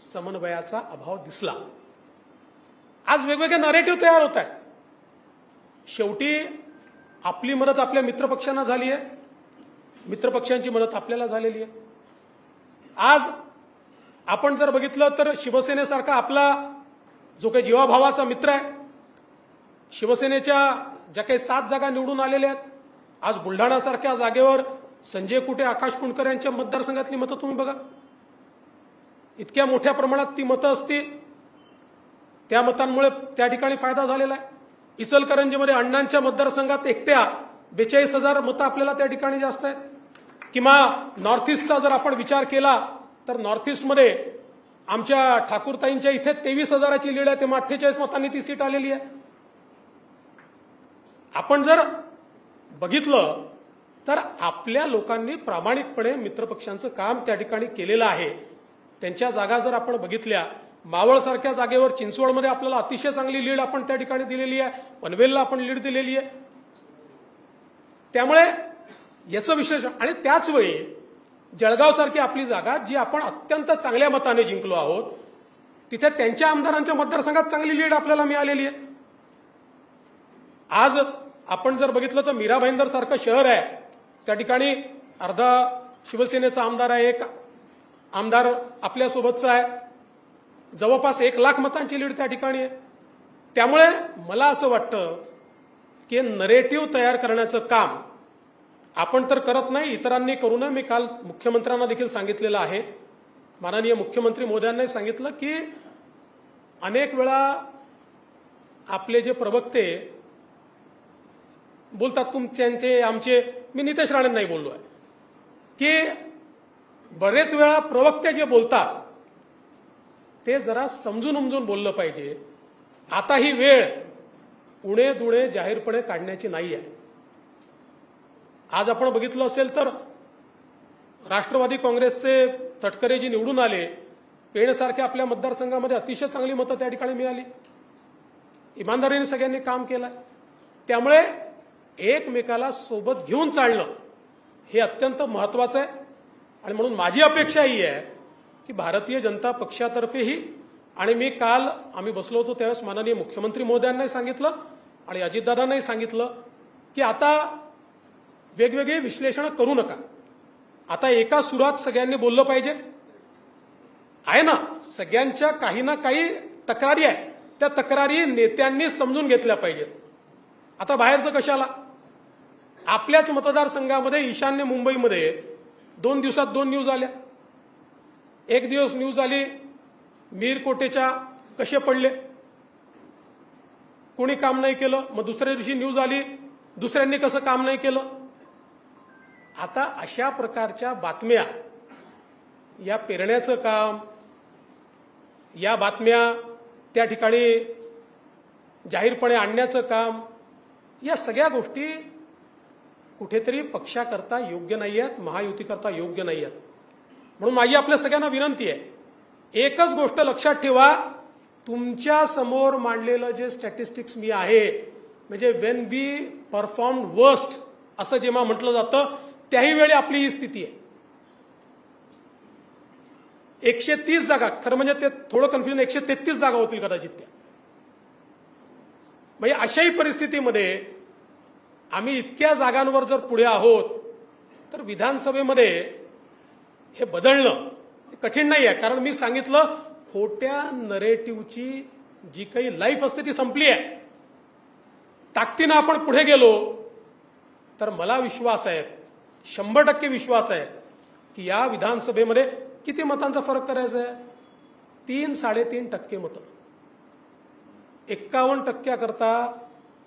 समन्वयाचा अभाव दिसला. आज वेगवेगळे नरेटिव्ह तयार होत आहेत. शेवटी आपली मदत आपल्या मित्रपक्षांना झाली आहे. मित्रपक्षांची मदत आपल्याला झालेली आहे. आज आपण जर बघितलं तर शिवसेनेसारखा आपला जो काही जीवाभावाचा मित्र आहे शिवसेनेच्या ज्या काही सात जागा निवडून आलेल्या आहेत आज बुलढाणासारख्या जागेवर संजय कुटे आकाश कुंडकर यांच्या मतदारसंघातली मतं तुम्ही बघा. इतक्या मोठ्या प्रमाणात ती मतं असतील त्या मतांमुळे त्या ठिकाणी फायदा झालेला आहे. इचलकरंजीमध्ये अण्णांच्या मतदारसंघात एकट्या बेचाळीस हजार मतं आपल्याला त्या ठिकाणी जास्त आहेत. किंवा नॉर्थ ईस्टचा जर आपण विचार केला तर नॉर्थ ईस्टमध्ये आमच्या ठाकूरताईंच्या इथे तेवीस हजाराची लीड आहे तेव्हा अठ्ठेचाळीस मतांनी ती सीट आलेली आहे. आपण जर बघितलं तर आपल्या लोकांनी प्रामाणिकपणे मित्रपक्षांचं काम त्या ठिकाणी केलेलं आहे. त्यांच्या जागा जर आपण बघितल्या मावळसारख्या जागेवर चिंचवडमध्ये आपल्याला अतिशय चांगली लीड आपण त्या ठिकाणी दिलेली आहे. पनवेलला आपण लीड दिलेली आहे. त्यामुळे याचं विश्लेषण आणि त्याच वेळी जळगावसारखी आपली जागा जी आपण अत्यंत चांगल्या मताने जिंकलो आहोत तिथे त्यांच्या आमदारांच्या मतदारसंघात चांगली लीड आपल्याला मिळालेली आहे. आज आपण जर बघितलं तर मीरा भाईंदर सारखं शहर आहे. त्या ठिकाणी अर्धा शिवसेनेचा आमदार आहे एक आमदार आपल्यासोबतचा आहे. जवळपास एक लाख मतांची लीड त्या ठिकाणी आहे. त्यामुळे मला असं वाटतं की नरेटिव्ह तयार करण्याचं काम आपण तर करत नाही इतरांनी करू नये. मी काल मुख्यमंत्र्यांना देखील सांगितलेलं आहे. माननीय मुख्यमंत्री मोदयांनी सांगितलं की अनेक वेळा आपले जे प्रवक्ते बोलतात तुमच्यांचे आमचे मी नितेश राणे नाही बोललो आहे की बरेच वेळा प्रवक्ते जे बोलतात ते जरा समजून उमजून बोललं पाहिजे. आता ही वेळ उणे दुणे जाहीरपणे काढण्याची नाही आहे आज आपण बघितलं असेल तर राष्ट्रवादी काँग्रेसचे तटकरे जे निवडून आले पेणसारख्या आपल्या मतदारसंघामध्ये अतिशय चांगली मतं त्या ठिकाणी मिळाली. इमानदारीने सगळ्यांनी काम केलं त्यामुळे एकमेकाला सोबत घेऊन चालणं हे अत्यंत महत्वाचं आहे. आणि म्हणून माझी अपेक्षा ही आहे की भारतीय जनता पक्षातर्फेही आणि मी काल आम्ही बसलो होतो त्यावेळेस माननीय मुख्यमंत्री महोदयांनाही सांगितलं आणि अजितदादांनाही सांगितलं की आता वेगवेगळे विश्लेषण करू नका. आता एका सुरात सगळ्यांनी बोललं पाहिजे. आहे ना सगळ्यांच्या काही ना काही तक्रारी आहे. त्या तक्रारी नेत्यांनी समजून घेतल्या पाहिजेत. आता बाहेरचं कशाला? आपल्याच मतदारसंघामध्ये ईशान्य मुंबईमध्ये दोन दिवसात दोन न्यूज आल्या. एक दिवस न्यूज आली मीरकोटेच्या कसे पडले? कोणी काम नाही केलं मग दुसऱ्या दिवशी न्यूज आली दुसऱ्यांनी कसं काम नाही केलं? आता अशा प्रकारच्या बातम्या या पेरण्याचं काम या बातम्या त्या ठिकाणी जाहीरपणे आणण्याचं काम या सगळ्या गोष्टी कुठेतरी पक्षाकरता योग्य नाही आहेत महायुतीकरता योग्य नाही आहेत म्हणून माझी आपल्या सगळ्यांना विनंती आहे एकच गोष्ट लक्षात ठेवा तुमच्यासमोर मांडलेलं जे स्टॅटिस्टिक्स मी आहे म्हणजे वेन वी परफॉर्म वर्स्ट असं जेव्हा म्हटलं जातं त्याही वेळी आपली ही स्थिती आहे. एकशे तीस जागा खरं म्हणजे ते थोडं कन्फ्युजन एकशे तेहतीस जागा होतील कदाचित त्या. म्हणजे अशाही परिस्थितीमध्ये आम्ही इतक्या जागांवर जर पुढे आहोत तर विधानसभेमध्ये हे बदलणं कठीण नाही आहे. कारण मी सांगितलं खोट्या नरेटिव्हची जी काही लाईफ असते ती संपली आहे. ताकदीनं आपण पुढे गेलो तर मला विश्वास आहे शंभर टक्के विश्वास आहे की या विधानसभेमध्ये किती मतांचा फरक करायचा आहे? तीन साडेतीन टक्के मतं. एक्कावन्न टक्क्याकरता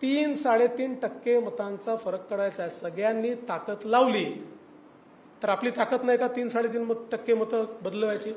तीन साडेतीन टक्के मतांचा फरक करायचा आहे. सगळ्यांनी ताकद लावली. तर आपली ताकद नाही का तीन साडेतीन मत- टक्के मतं बदलवायची?